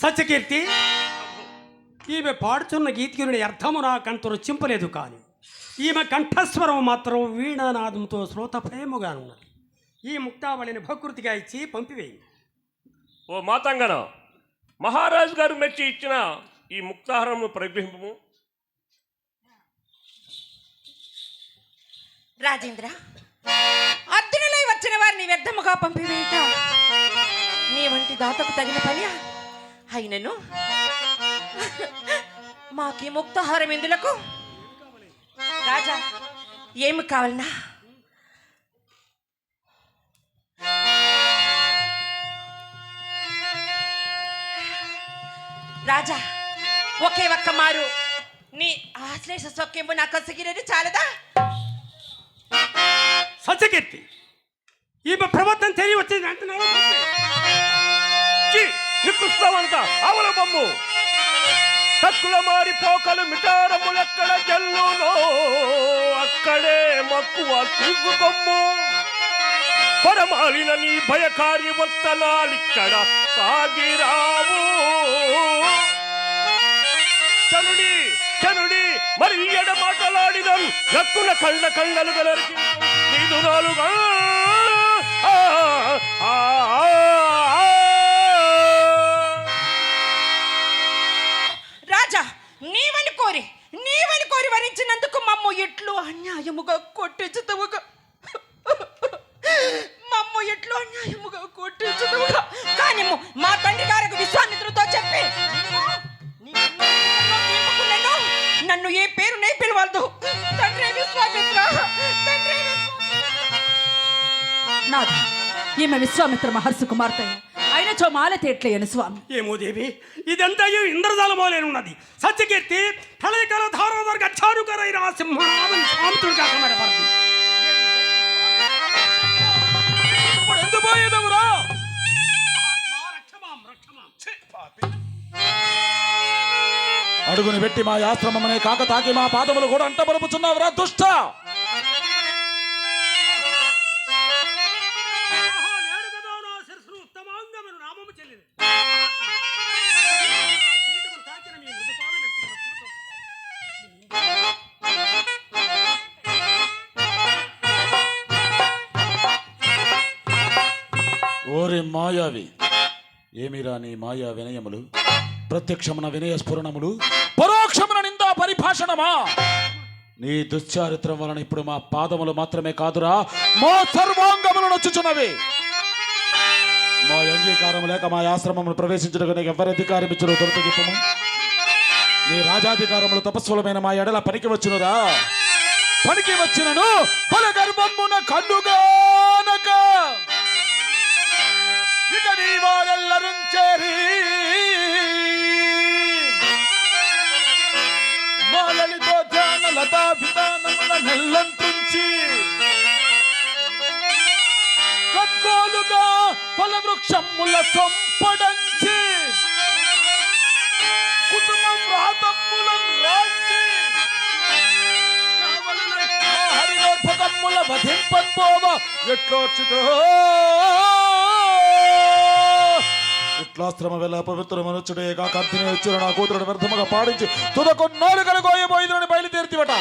సత్యకీర్తి ఈమె పాడుచున్న గీతికుని అర్థము నాకంత రుచింపలేదు కానీ ఈమె కంఠస్వరం మాత్రం వీణానాదంతో శ్రోత ప్రేమగా ఉన్నది. ఈ ముక్తావళిని భకృతిగా ఇచ్చి పంపివేయి. ఓ మాతంగన మహారాజు గారు మెచ్చి ఇచ్చిన ఈ ముక్తాహారము ప్రగ్రహింపము రాజేంద్ర అర్జునులై వచ్చిన వారిని వ్యర్థముగా పంపివేయట. నీ వంటి దాతకు తగిన పని అయినను? మాకి ముక్తహారం ఎందులకు? రాజా ఏమి కావాలనా రాజా ఒకే ఒక్క మారు. నీ ఆశ్లేష సొక్కెంపు నాకు కసిగిరని చాలదా? సత్యకీర్తి ఈమె ప్రవర్తన తెలియ వచ్చింది అంటున్నావు? చి నికృష్టమంత అవల బొమ్ము. తక్కుల మారి పోకలు మిటారములెక్కడ జల్లునో అక్కడే మక్కువ తీసుకొమ్ము పరమాలిన నీ భయకారి వర్తనాలిక్కడ సాగిరావు చనుడి చనుడి మరి ఈయడ మాటలాడినం? రక్కుల కళ్ళ కళ్ళలు గలరికి నీదురాలుగా ఆ, నీవని కోరి మమ్ము ఎట్లు అన్యాయముగా కొట్టించుతవుగా మమ్ము ఎట్లు అన్యాయముగా కొట్టించుతవుగా కానీ మా తండ్రి గారికి విశ్వామిత్రుతో చెప్పి నన్ను ఏ పేరు నే పిలవద్దు. తండ్రి విశ్వామిత్ర తండ్రి నాథ ఈమె విశ్వామిత్ర మహర్షి కుమార్తె. చో మాలతి స్వామి. ఏమో దేవి ఇదంతా ఇంద్రజాలమోలేనున్నది సత్యకీర్తి ప్రళయకాల ధారోదర్గ చారుకరైన ఆ సింహనాథం స్వామితుడు కాక మరి పరది. ఇప్పుడు ఎందుకు పోయేదవురా? అడుగుని పెట్టి మా ఆశ్రమమనే కాక తాకి మా పాదములు కూడా అంటబరుపుచున్నావురా దుష్ట! ఓరి మాయావి. ఏమిరా మాయా వినయములు? ప్రత్యక్షమున వినయ స్ఫురణములు పరోక్షమున నిందా పరిభాషణమా? నీ దుశ్చారిత్రం వలన ఇప్పుడు మా పాదములు మాత్రమే కాదురా మా సర్వాంగములు నొచ్చుచున్నవి. మా అంగీకారం లేక మా ఆశ్రమమును ప్రవేశించడానికి నీకు ఎవరి అధికారం ఇచ్చిన దొరత చెప్పము. నీ రాజాధికారములు తపస్సులమైన మా ఎడల పనికి వచ్చునురా. పనికి వచ్చినను పల గర్భమున కన్నుగానక. చేరి మాలలితో ధ్యాన లతా విధానముల నెల్లంతుంచి కద్గోలుగా ఫలవృక్షముల సంపడంచి కుటుంబం రాతమ్ములం రాంచి కావలనై మా హరినోర్పకమ్ముల వధింపన్పోవ ఎట్లోచుతో ఇట్లాశ్రమ వెళ్ళ పవిత్రమనుచుడే కాక అర్థనే వచ్చిన నా కూతురుడు వ్యర్థముగా పాడించి తుదకు నాలుగలు కోయబోయిందని బయలుదేరితివట.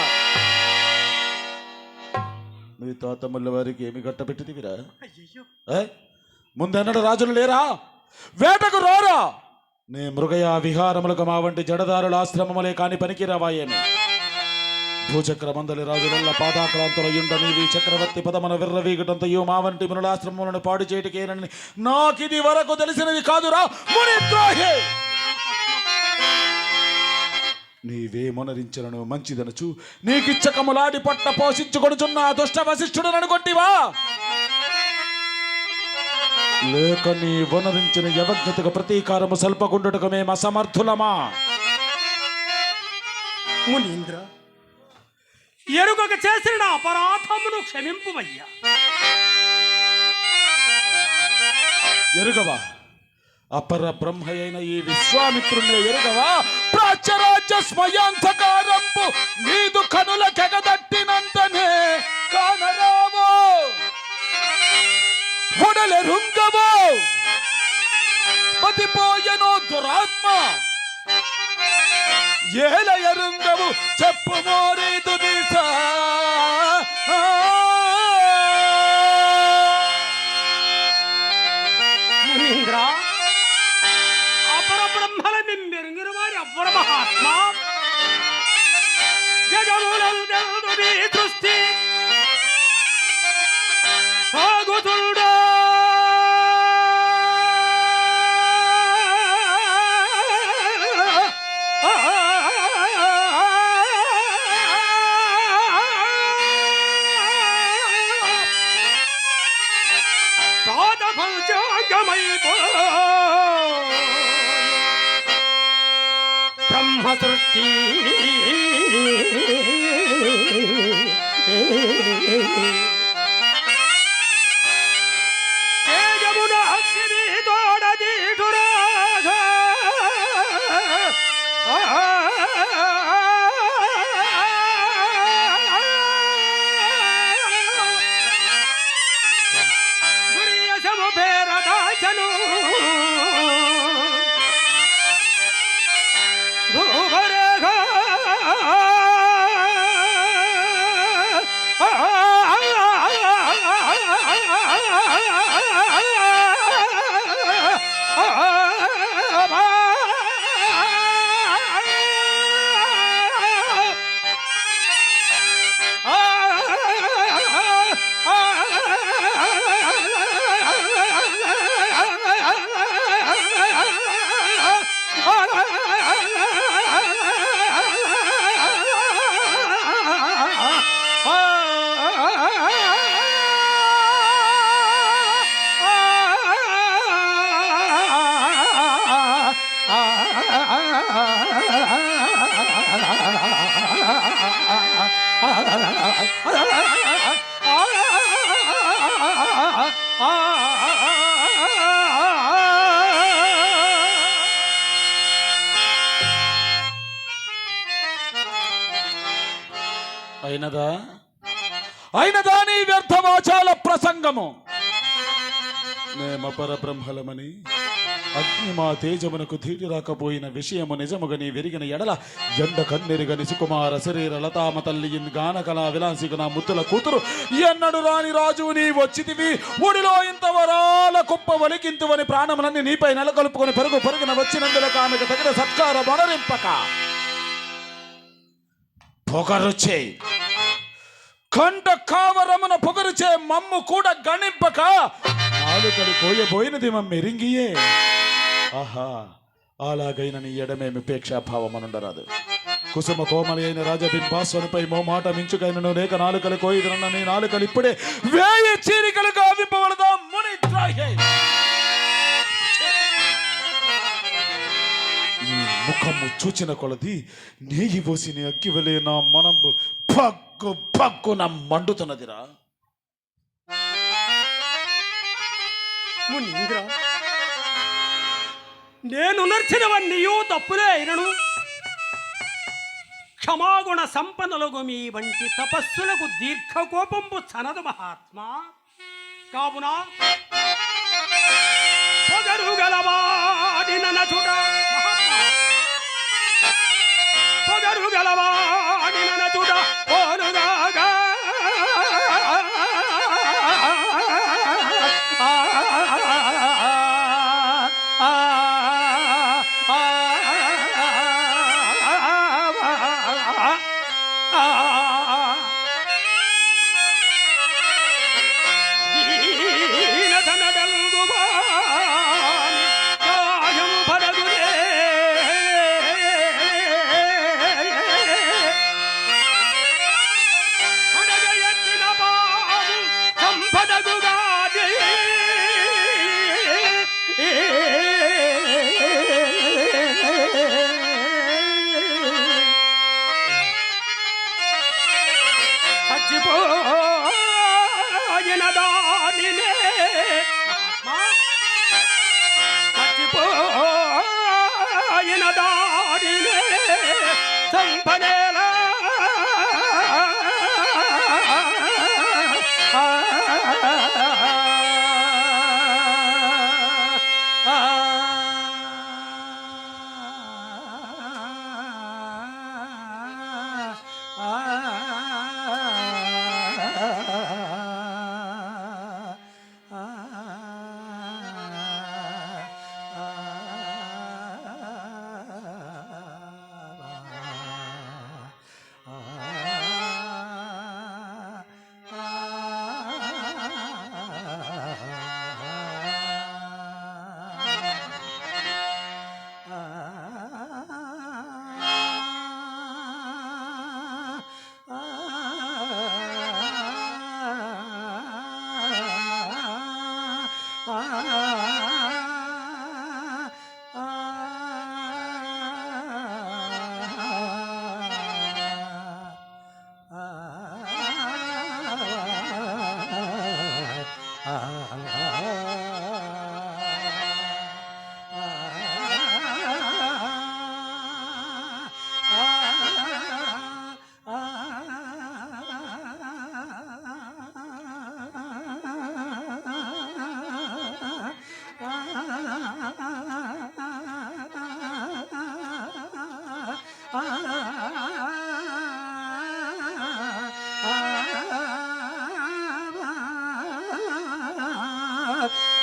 మీ తాతమ్ముల వారికి ఏమి ఏ? ముందెన్నడు రాజులు లేరా? వేటకు రారా? నే మృగయ విహారములకు మా వంటి జడదారుల ఆశ్రమములే కాని పనికి రావాయేమి భూచక్ర మందలి రాజులల్ల పాదాక్రాంతుల యుండ వీ చక్రవర్తి పదమన విర్రవీగటంతయు మా వంటి మునులాశ్రమములను పాడు చేయటకేనని నాకిది వరకు తెలిసినది కాదురా మునిద్రోహి! నీవే మొనరించలను మంచిదనచు. నీకిచ్చకములాడి పట్ట పోషించుకొనుచున్న దుష్ట వశిష్ఠుడు అనుకొంటివా లేక నీ వనరించిన యవజ్ఞతకు ప్రతీకారము సల్పకుండుటకు మేము అసమర్థులమా? మునీంద్ర ఎరుగక చేసిన నా అపరాధమును క్షమింపుమయ్యా. ఎరుగవా? అపర బ్రహ్మ అయిన ఈ విశ్వామిత్రుణ్ణి ఎరుగవా? ప్రాచ్యరాజ్య స్మయాంతకారంపు నీదు కనుల కెగదట్టినంతనే కానరావు. ఉడలెరుంగవు పతిపోయనో దురాత్మ. ఏల ఎరుంగవు చెప్పు మోరీదు దిశ మునీంద్ర అపర బ్రహ్మల మిమ్మెరిగిన వారి అపర మహాత్మ. జగములందు దృష్టి సాగుతుండా అయినదా? అయినదా నీ వ్యర్థవాచాల ప్రసంగము? మేమపర బ్రహ్మలమని అగ్ని మా తేజమునకు ధీటి రాకపోయిన విషయము నిజముగా నీ విరిగిన ఎడల ఎండ కన్నెరుగని సుకుమార శరీర లతామ తల్లి గానకళా విలాసిక నా ముద్దుల కూతురు. ఎన్నడు రాని రాజు నీ వచ్చితివి. ఊడిలో ఇంత వరాల కుప్ప వలికింతువని ప్రాణములన్నీ నీపై నెలకొల్పుకొని పెరుగు పెరుగున వచ్చినందులకు ఆమెకు తగిన సత్కార వనరింపక. పొగరుచే. కంట కావరమున పొగరుచే మమ్ము కూడా గణింపక. నాలుకలు కోయబోయినది మమ్మెరింగియే ఆహా అలాగైన నీ ఎడమేమి అనుండరాదు కుసుమ కోమలి అయిన రాజబింబాస్వనిపై మో మాట మించుకైనను లేక నాలుకలు కోయిదనన్న నీ నాలుకలు ఇప్పుడే వేయి చీరికలు గావింపవలదా ముని ముఖము చూచిన కొలది నేయి పోసిన అగ్గివలే నా మనంబు పగ్గు పగ్గున మండుతున్నదిరా. మునీంద్ర నేను నర్చినవన్నీయూ తప్పులే అయినను. క్షమాగుణ సంపన్నులకు మీ వంటి తపస్సులకు దీర్ఘకోపంపు చనదు మహాత్మా. కావున పొగరు గలవాడిన నచుట పొగరు గలవాడిన నచుట పోనుగాగా company.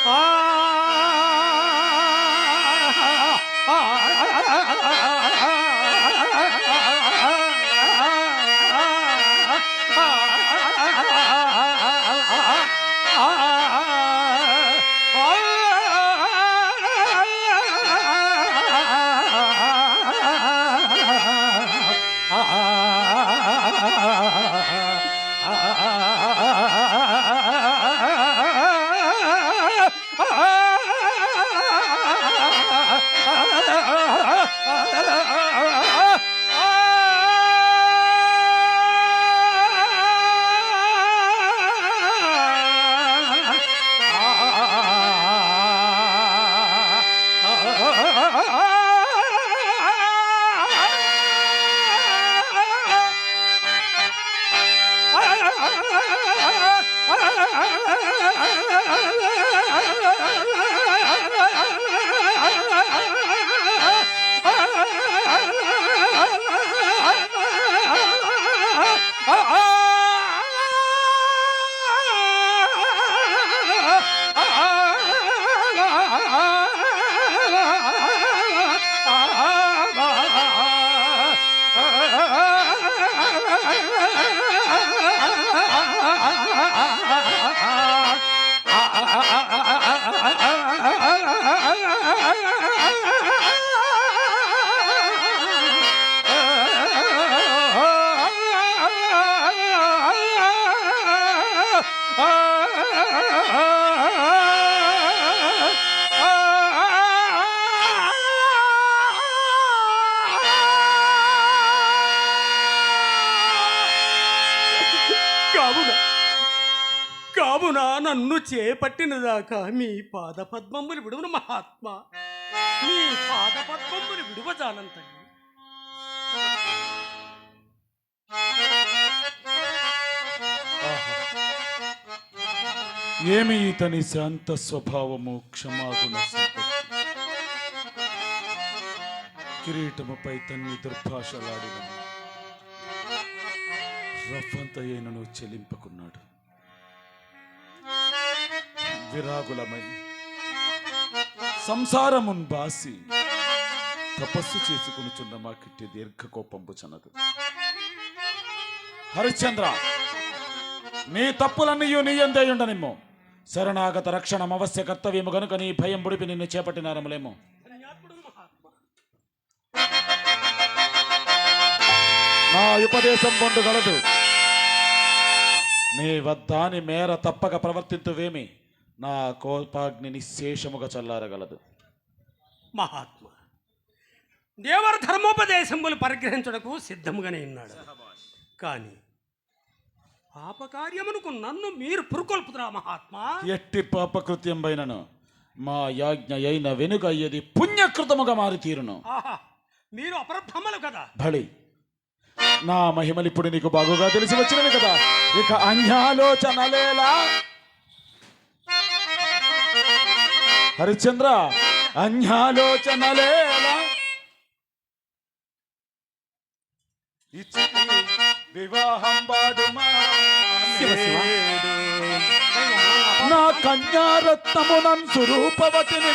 కావున చేపట్టినదాకా చేపట్టిన దాకా మీ పాద పద్మములు విడువను మహాత్మా. మీ పాద పద్మములు జానంత ఏమి ఇతని శాంత స్వభావము క్షమాగుణ కిరీటముపై తన్ని దుర్భాషలాడిన రఫంతయ్యను చెలింపుకున్నాడు. విరాగులమై సంసారమున్ బాసి తపస్సు చేసుకునుచున్న మా కిట్టి దీర్ఘ కోపంపు చనదు హరిశ్చంద్ర నీ తప్పులన్నీయు నీ ఎందేయుండనిమ్మో శరణాగత రక్షణం అవశ్య కర్తవ్యము గనుక నీ భయం బుడిపి నిన్ను చేపట్టినారములేమో. నా ఉపదేశం పొందగలదు. నీ వద్దాని మేర తప్పక ప్రవర్తింతువేమి? నా కోపాగ్ని నిశేషముగా చల్లారగలదు. మహాత్మా దేవర ధర్మోపదేశములు పరిగ్రహించుటకు సిద్ధముగానే ఉన్నాడు. కానీ పాపకార్యమునకు నన్ను మీరు పురుకొల్పుతురా మహాత్మా? ఎట్టి పాపకృత్యం పైనను మా యాజ్ఞ అయిన వెనుక అయ్యేది పుణ్యకృతముగా మారి తీరును ఆహా మీరు అపరబ్రహ్మలు కదా? భళి నా మహిమలు ఇప్పుడు నీకు బాగుగా తెలిసి వచ్చినవి కదా. ఇక అన్యాలోచనలేలా హరిశ్చంద్ర అన్యాలోచనలేలా ఇచ్చి వివాహం శివ. నా కన్యారత్నమునన్ స్వరూపవతిని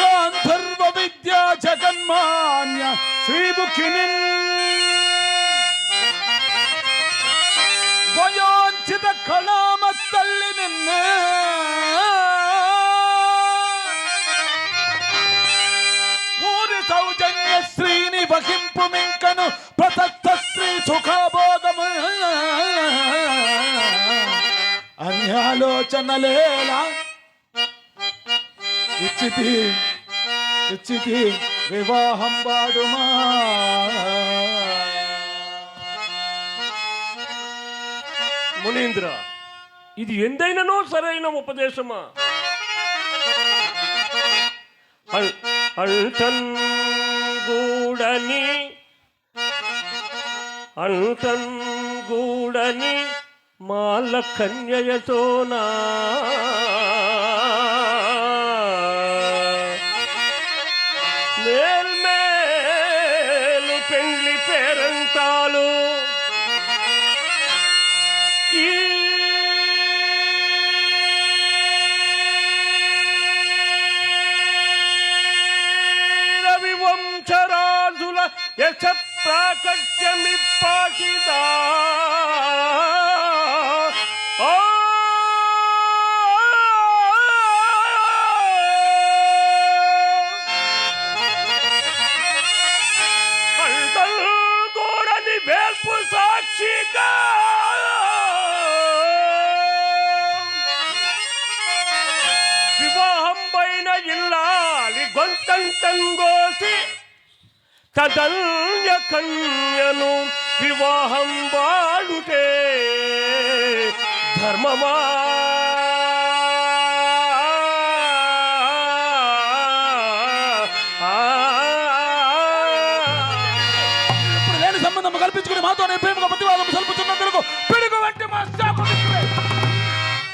గాంధర్వ విద్యా జగన్మాన్య శ్రీముఖిని. వయోంచిత కళామ తల్లి నిన్నే. గ్రహింపు మింకను ప్రతస్థ శ్రీ సుఖభోగము అన్యాలోచనలేలా ఇచ్చితి ఇచ్చితి వివాహం వాడుమా. మునీంద్ర ఇది ఎందైననో సరైన ఉపదేశమా? అల్- అల్టన్ గూడని అంతం గూడని మాల కన్యయతోనా ఇల్లాలి గొంతంతంగోసి తదన్య కన్యను వివాహం వాడుటే ధర్మమా? ఇప్పుడు లేని సంబంధం కల్పించుకుని మాతోనే ప్రేమగా ప్రతివాదం